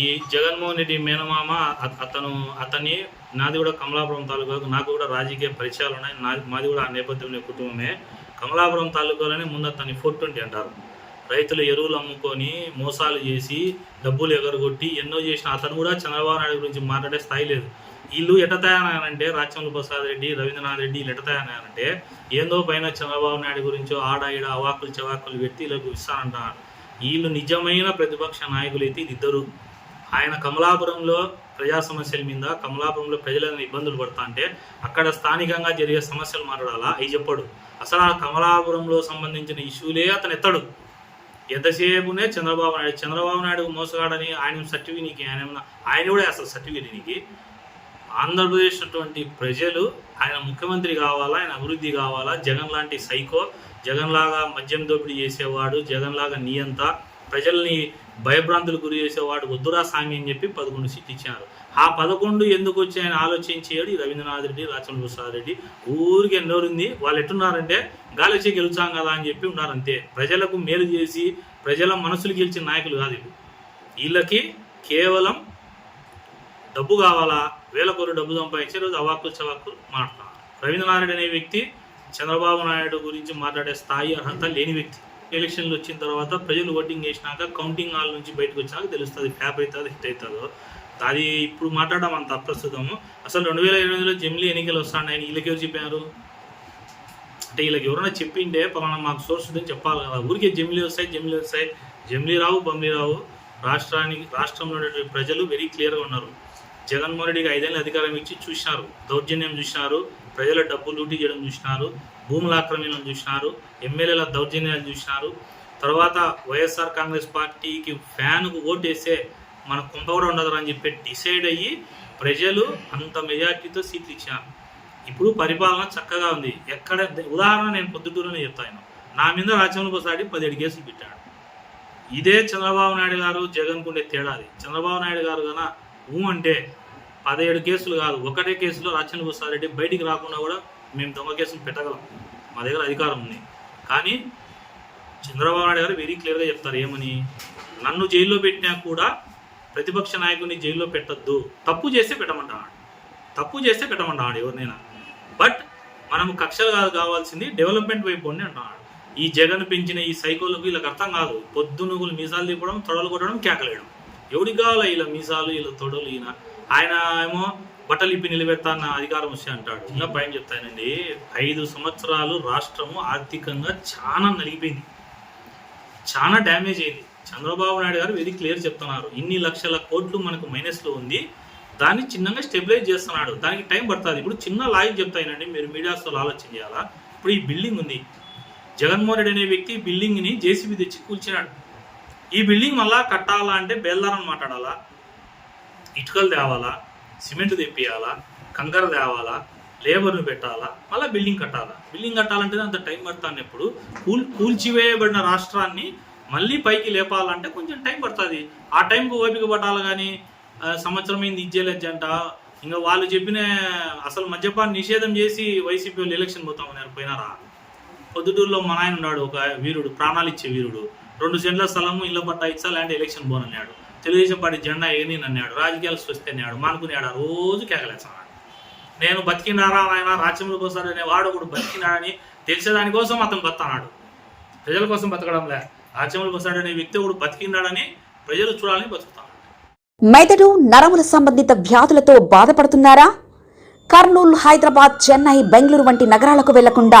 ఈ జగన్మోహన్ రెడ్డి మేనమామ అతను అతని నాది కూడా కమలాపురం తాలూకాకు నాకు కూడా రాజకీయ పరిచయాలు ఉన్నాయి నాది మాది కూడా ఆ నేపథ్యంలో కుటుంబమే. కమలాపురం తాలూకాలోనే ముందు అతని ఫోర్ ట్వంటీ అంటారు. రైతులు ఎరువులు అమ్ముకొని మోసాలు చేసి డబ్బులు ఎగరగొట్టి ఎన్నో చేసిన అతను కూడా చంద్రబాబు నాయుడు గురించి మాట్లాడే స్థాయి లేదు. వీళ్ళు ఎటతయానంటే తయారయ్యారంటే ప్రసాద్ రెడ్డి రవీంద్రనాథ్ రెడ్డి వీళ్ళు ఎటతయానంటే ఏందో పైన చంద్రబాబు నాయుడు గురించో ఆడ ఈడ అవాకులు చవాకులు పెట్టి వీళ్ళకు ఇస్తానంటారు వీళ్ళు నిజమైన ప్రతిపక్ష నాయకులు అయితే ఇద్దరు ఆయన కమలాపురంలో ప్రజా సమస్యల మీద కమలాపురంలో ప్రజలను ఇబ్బందులు పడతా అంటే అక్కడ స్థానికంగా జరిగే సమస్యలు మాట్లాడాలా? అవి చెప్పడు. అసలు ఆ కమలాపురంలో సంబంధించిన ఇష్యూలే అతను ఎత్తడు. ఎంతసేపునే చంద్రబాబు నాయుడు చంద్రబాబు నాయుడు మోసగాడని ఆయన సర్టిఫికేట్ నీకు ఆయన ఆయన కూడా అసలు సర్టిఫికేట్ నీకు. ఆంధ్రప్రదేశ్ అటువంటి ప్రజలు ఆయన ముఖ్యమంత్రి కావాలా ఆయన అభివృద్ధి కావాలా? జగన్ లాంటి సైకో జగన్ లాగా మద్యం దోపిడీ చేసేవాడు జగన్ లాగా నియంత ప్రజల్ని భయభ్రాంతులు గురి చేసేవాడు వద్దురా సామి అని చెప్పి పదకొండు సీట్లు ఇచ్చారు. ఆ పదకొండు ఎందుకు వచ్చాయని ఆలోచించేడు ఈ రవీంద్రనాథ్ రెడ్డి రాచంద్ర ప్రసాద్ రెడ్డి. ఊరికి ఎన్నోరుంది వాళ్ళు ఎట్టున్నారంటే గాలిచి గెలుచాం కదా అని చెప్పి ఉన్నారు అంతే ప్రజలకు మేలు చేసి ప్రజల మనసులు గెలిచిన నాయకులు కాదు వీళ్ళకి కేవలం డబ్బు కావాలా? వేల కోరు డబ్బు సంపాదించే రోజు అవాక్కులు చవాక్కులు మాట్లాడుతున్నారు రవీంద్రనాథ్ అనే వ్యక్తి చంద్రబాబు నాయుడు గురించి మాట్లాడే స్థాయి అర్హత లేని వ్యక్తి. ఎలక్షన్లు వచ్చిన తర్వాత ప్రజలు ఓటింగ్ చేసినాక కౌంటింగ్ హాల్ నుంచి బయటకు వచ్చినాక తెలుస్తుంది ఫ్యాప్ అవుతుంది హిట్ అవుతుందో. అది ఇప్పుడు మాట్లాడడం అంత అప్రస్తుతము. అసలు రెండు వేల ఎనిమిదిలో జమిలీ ఎన్నికలు వస్తున్నాయని వీళ్ళకి ఎవరు చెప్పారు అంటే వీళ్ళకి ఎవరైనా చెప్పిండే పలానా మాకు సోర్స్ ఉందని చెప్పాలి కదా. ఊరికే జమిలీ వస్తాయి జమిలీ వస్తాయి. జమిలీ రావు బమ్లీ రావు. రాష్ట్రానికి రాష్ట్రంలో ప్రజలు వెరీ క్లియర్గా ఉన్నారు. జగన్మోహన్ రెడ్డికి ఐదేళ్ళు అధికారం ఇచ్చి చూసినారు. దౌర్జన్యం చూసినారు. ప్రజల డబ్బు లూటీ చేయడం చూసినారు. భూముల ఆక్రమణలు చూసినారు ఎమ్మెల్యేల దౌర్జన్యాలు చూసినారు. తర్వాత వైఎస్ఆర్ కాంగ్రెస్ పార్టీకి ఫ్యాన్కు ఓటు వేస్తే మన కుంప కూడా ఉండదు అని చెప్పి డిసైడ్ అయ్యి ప్రజలు అంత మెజార్టీతో సీట్లు ఇచ్చారు ఇప్పుడు పరిపాలన చక్కగా ఉంది. ఎక్కడ ఉదాహరణ నేను పొద్దుటూరునే చెప్తాను నా మీద రాజ్యాంగ పదిహేడు కేసులు పెట్టాడు. ఇదే చంద్రబాబు నాయుడు గారు జగన్ కుండే తేడాది చంద్రబాబు నాయుడు గారు కన్నా ఊ అంటే పదిహేడు కేసులు కాదు ఒకటే కేసులో రాచంద్ర ప్రసాద్ రెడ్డి బయటికి రాకుండా కూడా మేము దొంగ కేసులు పెట్టగలం. మా దగ్గర అధికారం ఉంది. కానీ చంద్రబాబు నాయుడు గారు వెరీ క్లియర్గా చెప్తారు ఏమని? నన్ను జైల్లో పెట్టినా కూడా ప్రతిపక్ష నాయకుడిని జైల్లో పెట్టొద్దు. తప్పు చేస్తే పెట్టమంటాడు తప్పు చేస్తే పెట్టమంటాడు ఎవరినైనా. బట్ మనము కక్షలు కాదు కావాల్సింది డెవలప్మెంట్ వైపు ఉండి అంటున్నాడు ఈ జగన్ పెంచిన ఈ సైకోలకు వీళ్ళకి అర్థం కాదు. పొద్దునుగులు మీసాలు తిప్పడం తొడలు కొట్టడం కేకలేయడం. ఎవరికి కావాలి ఇలా మీసాలు ఇలా తొడలు ఈయన ఆయన ఏమో బట్టలు ఇప్పి నిలబెడతా అన్న అధికారం వచ్చి అంటాడు. ఇంకా పైన చెప్తానండి. ఐదు సంవత్సరాలు రాష్ట్రము ఆర్థికంగా చాలా నలిగిపోయింది. చాలా డ్యామేజ్ అయింది. చంద్రబాబు నాయుడు గారు వెరీ క్లియర్ చెప్తున్నారు. ఇన్ని లక్షల కోట్లు మనకు మైనస్లో ఉంది. దాన్ని చిన్నగా స్టెబిలైజ్ చేస్తున్నాడు. దానికి టైం పడుతుంది. ఇప్పుడు చిన్న లాజిక్ చెప్తాయినండి మీరు మీడియాస్తో ఆలోచన చేయాలా? ఇప్పుడు ఈ బిల్డింగ్ ఉంది. జగన్మోహన్ రెడ్డి అనే వ్యక్తి బిల్డింగ్ని జేసీబీ తెచ్చి కూల్చినాడు. ఈ బిల్డింగ్ మళ్ళా కట్టాలా అంటే బేల్దారని మాట్లాడాలా? ఇటుకలు తేవాలా? సిమెంట్ తెప్పియాలా కంకర తేవాలా లేబర్ను పెట్టాలా మళ్ళీ బిల్డింగ్ కట్టాలా? బిల్డింగ్ కట్టాలంటే అంత టైం పడుతుంది ఎప్పుడు? కూల్ కూల్చివేయబడిన రాష్ట్రాన్ని మళ్ళీ పైకి లేపాలంటే కొంచెం టైం పడుతుంది. ఆ టైంకు ఓపిక పట్టాలి కానీ సంవత్సరం అయింది ఇచ్చేయలేదంట ఇంకా వాళ్ళు చెప్పిన అసలు మద్యపాన్ని నిషేధం చేసి వైసీపీ వాళ్ళు ఎలక్షన్ పోతామన్నారు పోయినారా? పొద్దుటూరులో మా ఆయన ఉన్నాడు ఒక వీరుడు ప్రాణాలు ఇచ్చే వీరుడు. రెండు సెంట్ల స్థలము ఇళ్ళ పట్టా ఇచ్చా ల్యాండ్ ఎలక్షన్ పోనన్నాడు. తెలుగుదేశం పార్టీ జెండా ఏని అన్నాడు రాజకీయాలు స్వస్తి అన్నాడు మానుకున్నాడు ఆ రోజు కేకలేస్తున్నాడు నేను బతికినారా ఆయన రాజ్యంలో పోసాడు అనే వాడు ఒకడు బతికినాడని తెలిసేదానికోసం అతను బతన్నాడు ప్రజల కోసం బతకడంలే రాజ్యంలో పోసాడు అనే వ్యక్తి కూడా బతికినాడని ప్రజలు చూడాలని బతుకుతాడు మెదడు నరముల సంబంధిత వ్యాధులతో బాధపడుతున్నారా? కర్నూలు హైదరాబాద్ చెన్నై బెంగళూరు వంటి నగరాలకు వెళ్ళకుండా